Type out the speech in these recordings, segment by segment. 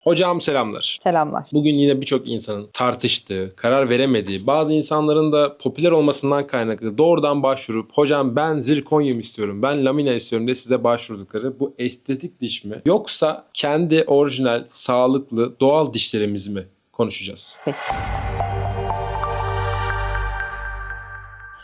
Hocam selamlar. Selamlar. Bugün yine birçok insanın tartıştığı, karar veremediği, bazı insanların da popüler olmasından kaynaklı doğrudan başvurup hocam ben zirkonyum istiyorum, ben lamina istiyorum diye size başvurdukları bu estetik diş mi? Yoksa kendi orijinal, sağlıklı, doğal dişlerimiz mi konuşacağız? Peki.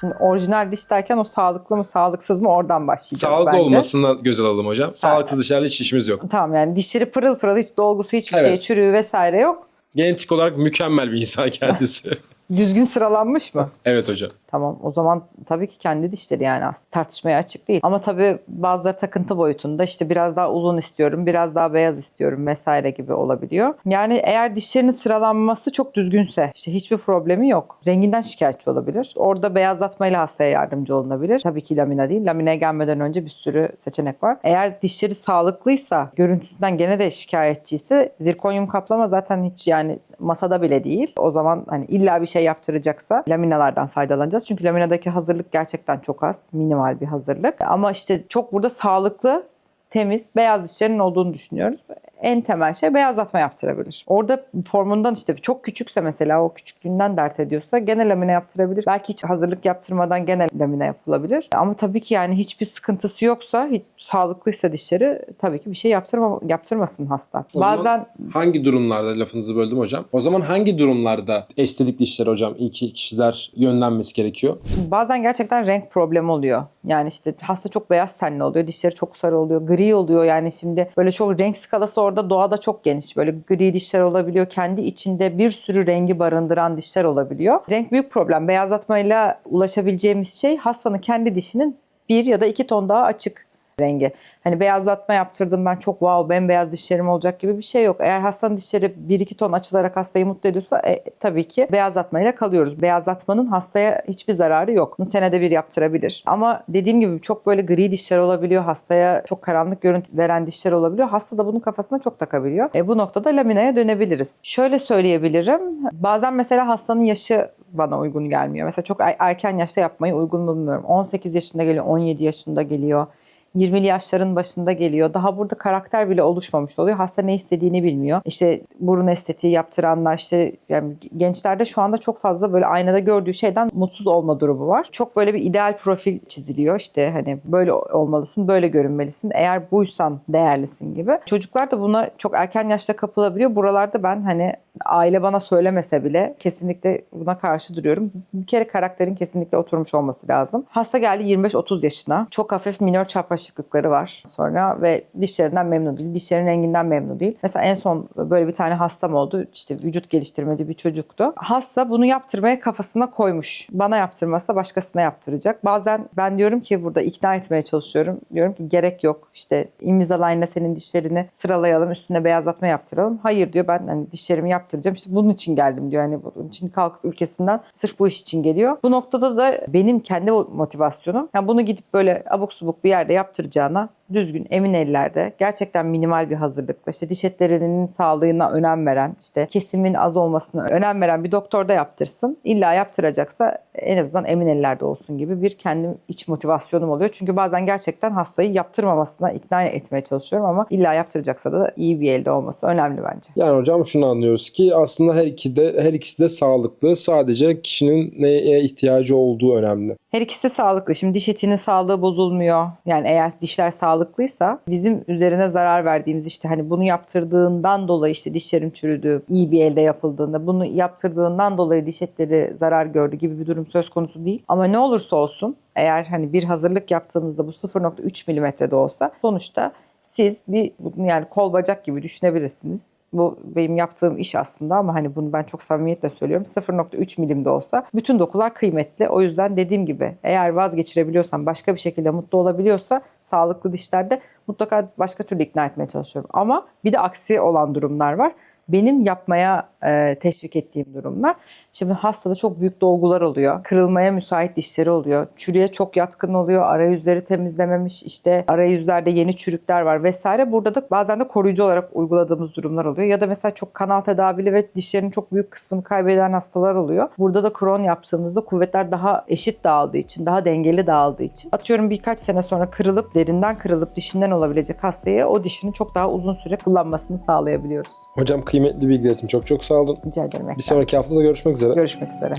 Şimdi orijinal diş derken o sağlıklı mı sağlıksız mı oradan başlayacağız Sağlıklı bence. olmasından göz alalım hocam. Sağlıksız dişlerle hiç işimiz yok. Tamam yani dişleri pırıl pırıl hiç dolgusu hiçbir Evet. şey çürüğü vesaire yok. Genetik olarak mükemmel bir insan kendisi. Düzgün sıralanmış mı? evet hocam. Tamam o zaman tabii ki kendi dişleri yani aslında tartışmaya açık değil. Ama tabii bazıları takıntı boyutunda işte biraz daha uzun istiyorum, biraz daha beyaz istiyorum vesaire gibi olabiliyor. Yani eğer dişlerinin sıralanması çok düzgünse işte hiçbir problemi yok. Renginden şikayetçi olabilir. Orada beyazlatmayla hastaya yardımcı olunabilir. Tabii ki lamina değil. Lamineye gelmeden önce bir sürü seçenek var. Eğer dişleri sağlıklıysa, görüntüsünden gene de şikayetçiyse zirkonyum kaplama zaten hiç yani masada bile değil. O zaman hani illa bir şey yaptıracaksa laminalardan faydalanacağız. Çünkü laminadaki hazırlık gerçekten çok az. Minimal bir hazırlık. Ama işte çok burada sağlıklı temiz, beyaz dişlerin olduğunu düşünüyoruz. En temel şey beyazlatma yaptırabilir. Orada formundan işte çok küçükse mesela o küçüklüğünden dert ediyorsa gene lamine yaptırabilir. Belki hiç hazırlık yaptırmadan gene lamine yapılabilir. Ama tabii ki yani hiçbir sıkıntısı yoksa, hiç sağlıklıysa dişleri tabii ki bir şey yaptırma, yaptırmasın hasta. O Bazen hangi durumlarda lafınızı böldüm hocam? O zaman hangi durumlarda estetik dişler hocam ilk kişiler yönlenmesi gerekiyor? Şimdi bazen gerçekten renk problemi oluyor. Yani işte hasta çok beyaz tenli oluyor, dişleri çok sarı oluyor, gri oluyor. Yani şimdi böyle çok renk skalası orada doğada çok geniş. Böyle gri dişler olabiliyor. Kendi içinde bir sürü rengi barındıran dişler olabiliyor. Renk büyük problem. Beyazlatmayla ulaşabileceğimiz şey hastanın kendi dişinin bir ya da iki ton daha açık rengi. Hani beyazlatma yaptırdım ben çok wow bembeyaz dişlerim olacak gibi bir şey yok. Eğer hastanın dişleri 1-2 ton açılarak hastayı mutlu ediyorsa e, tabii ki beyazlatmayla kalıyoruz. Beyazlatmanın hastaya hiçbir zararı yok. Bunu senede bir yaptırabilir. Ama dediğim gibi çok böyle gri dişler olabiliyor. Hastaya çok karanlık görüntü veren dişler olabiliyor. Hasta da bunun kafasına çok takabiliyor. E, bu noktada laminaya dönebiliriz. Şöyle söyleyebilirim. Bazen mesela hastanın yaşı bana uygun gelmiyor. Mesela çok er- erken yaşta yapmayı uygun bulmuyorum. 18 yaşında geliyor, 17 yaşında geliyor. 20'li yaşların başında geliyor. Daha burada karakter bile oluşmamış oluyor. Hasta ne istediğini bilmiyor. İşte burun estetiği yaptıranlar işte yani gençlerde şu anda çok fazla böyle aynada gördüğü şeyden mutsuz olma durumu var. Çok böyle bir ideal profil çiziliyor. İşte hani böyle olmalısın, böyle görünmelisin. Eğer buysan değerlisin gibi. Çocuklar da buna çok erken yaşta kapılabiliyor. Buralarda ben hani aile bana söylemese bile kesinlikle buna karşı duruyorum. Bir kere karakterin kesinlikle oturmuş olması lazım. Hasta geldi 25-30 yaşına. Çok hafif minör çapraşıklıkları var sonra ve dişlerinden memnun değil. Dişlerin renginden memnun değil. Mesela en son böyle bir tane hastam oldu. İşte vücut geliştirmeci bir çocuktu. Hasta bunu yaptırmaya kafasına koymuş. Bana yaptırmazsa başkasına yaptıracak. Bazen ben diyorum ki burada ikna etmeye çalışıyorum. Diyorum ki gerek yok. İşte Invisalign'la senin dişlerini sıralayalım. Üstüne beyazlatma yaptıralım. Hayır diyor ben hani dişlerimi yaptıracağım. İşte bunun için geldim diyor. Hani bunun için kalkıp ülkesinden sırf bu iş için geliyor. Bu noktada da benim kendi motivasyonum. Yani bunu gidip böyle abuk subuk bir yerde yaptıracağına düzgün, emin ellerde, gerçekten minimal bir hazırlıkla, işte diş etlerinin sağlığına önem veren, işte kesimin az olmasına önem veren bir doktor da yaptırsın. İlla yaptıracaksa en azından emin ellerde olsun gibi bir kendim iç motivasyonum oluyor. Çünkü bazen gerçekten hastayı yaptırmamasına ikna etmeye çalışıyorum ama illa yaptıracaksa da iyi bir elde olması önemli bence. Yani hocam şunu anlıyoruz ki aslında her iki de her ikisi de sağlıklı. Sadece kişinin neye ihtiyacı olduğu önemli. Her ikisi de sağlıklı. Şimdi diş etinin sağlığı bozulmuyor. Yani eğer dişler sağlıklıysa bizim üzerine zarar verdiğimiz işte hani bunu yaptırdığından dolayı işte dişlerim çürüdü, iyi bir elde yapıldığında bunu yaptırdığından dolayı diş etleri zarar gördü gibi bir durum söz konusu değil. Ama ne olursa olsun eğer hani bir hazırlık yaptığımızda bu 0.3 milimetrede olsa sonuçta siz bir yani kol bacak gibi düşünebilirsiniz. Bu benim yaptığım iş aslında ama hani bunu ben çok samimiyetle söylüyorum. 0.3 milimde olsa bütün dokular kıymetli. O yüzden dediğim gibi eğer vazgeçirebiliyorsan başka bir şekilde mutlu olabiliyorsa sağlıklı dişlerde mutlaka başka türlü ikna etmeye çalışıyorum. Ama bir de aksi olan durumlar var. Benim yapmaya e, teşvik ettiğim durumlar. Şimdi hastada çok büyük dolgular oluyor. Kırılmaya müsait dişleri oluyor. Çürüye çok yatkın oluyor. Arayüzleri temizlememiş. işte arayüzlerde yeni çürükler var vesaire. Burada da bazen de koruyucu olarak uyguladığımız durumlar oluyor. Ya da mesela çok kanal tedavili ve dişlerin çok büyük kısmını kaybeden hastalar oluyor. Burada da kron yaptığımızda kuvvetler daha eşit dağıldığı için, daha dengeli dağıldığı için. Atıyorum birkaç sene sonra kırılıp, derinden kırılıp dişinden olabilecek hastaya o dişini çok daha uzun süre kullanmasını sağlayabiliyoruz. Hocam kıymetli bilgiler için çok çok sağ olun. Rica ederim. Bir sonraki haftada görüşmek üzere. Görüşmek üzere.